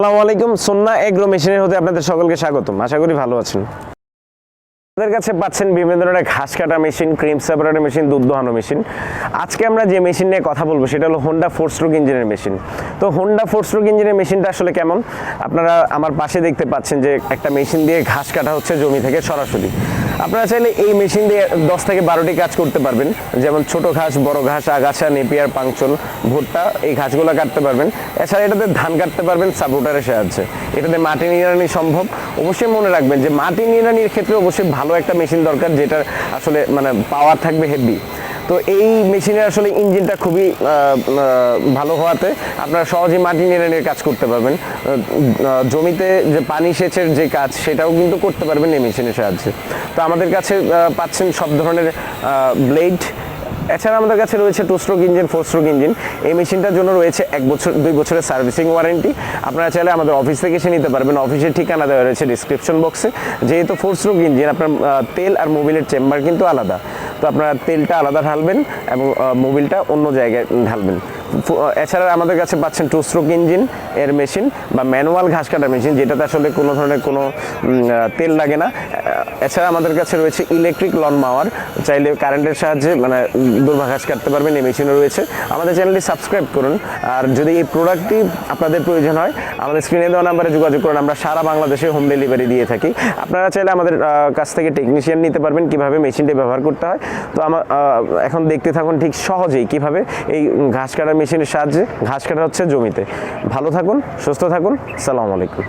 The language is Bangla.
আসসালামু আলাইকুম, সন্না এগ্রো মেশিনের হতে আপনাদের সকলকে স্বাগতম। আশা করি ভালো আছেন। আমাদের কাছে পাচ্ছেন বিভিন্ন ধরনের ঘাস কাটা মেশিন, ক্রিম সেপারেটর মেশিন, দুধ দোহানো মেশিন। আজকে আমরা যে মেশিন নিয়ে কথা বলব, সেটা হলো হোন্ডা ফোর স্ট্রোক ইঞ্জিনের মেশিন। তো হোন্ডা ফোর স্ট্রোক ইঞ্জিনের মেশিনটা আসলে কেমন? আপনারা আমার পাশে দেখতে পাচ্ছেন যে একটা মেশিন দিয়ে ঘাস কাটা হচ্ছে জমি থেকে সরাসরি। আপনারা চাইলে এই মেশিন দিয়ে দশ থেকে বারোটি কাজ করতে পারবেন। যেমন ছোট ঘাস, বড় ঘাস, আগাছা, নেপিয়ার পাংচল ভুট্টা, এই ঘাসগুলো কাটতে পারবেন। এছাড়া এটাতে ধান কাটতে পারবেন, সাপোর্টারের সাহায্যে। এটাতে মাটি নিড়ানি সম্ভব। অবশ্যই মনে রাখবেন যে মাটি নিড়ানির ক্ষেত্রে অবশ্যই ভালো একটা মেশিন দরকার যেটা আসলে মানে পাওয়ার থাকবে হেভি তো এই মেশিনের আসলে ইঞ্জিনটা খুবই ভালো হওয়াতে আপনারা সহজেই মাটি নিড়ানির কাজ করতে পারবেন। জমিতে যে পানি সেচের যে কাজ, সেটাও কিন্তু করতে পারবেন এই মেশিনের সাহায্যে। তো আমাদের কাছে পাচ্ছেন সব ধরনের ব্লেড। এছাড়া আমাদের কাছে রয়েছে two stroke engine four stroke engine এই মেশিনটার জন্য রয়েছে এক বছর, দুই বছরের সার্ভিসিং ওয়ারেন্টি। আপনারা চাইলে আমাদের অফিস থেকে এসে নিতে পারবেন। অফিসের ঠিকানা দেওয়া রয়েছে ডিসক্রিপশন বক্সে যেহেতু ফোর স্ট্রোক ইঞ্জিন আপনার তেল আর মোবিলের চেম্বার কিন্তু আলাদা। তো আপনারা তেলটা আলাদা ঢালবেন এবং মোবিলটা অন্য জায়গায় ঢালবেন। এছাড়া আমাদের কাছে পাচ্ছেন টু স্ট্রোক ইঞ্জিন এর মেশিন বা ম্যানুয়াল ঘাস কাটার মেশিন যেটাতে আসলে কোনো ধরনের কোনো তেল লাগে না। এছাড়া আমাদের কাছে রয়েছে ইলেকট্রিক লন মাওয়ার চাইলে কারেন্টের সাহায্যে মানে দুর্ভা ঘাস কাটতে পারবেন, এই মেশিনও রয়েছে। আমাদের চ্যানেলটি সাবস্ক্রাইব করুন, আর যদি এই প্রোডাক্টটি আপনাদের প্রয়োজন হয়, আমাদের স্ক্রিনে দেওয়া নাম্বারে যোগাযোগ করুন, আমরা সারা বাংলাদেশে হোম ডেলিভারি দিয়ে থাকি। আপনারা চাইলে আমাদের কাছ থেকে টেকনিশিয়ান নিতে পারবেন, কীভাবে মেশিনটি ব্যবহার করতে হয়। তো আমার এখন দেখতে থাকুন ঠিক সহজেই কীভাবে এই ঘাস কাটার মেশিনের সাহায্যে ঘাস কাটা হচ্ছে জমিতে। ভালো থাকুন সুস্থ থাকুন সালামু আলাইকুম।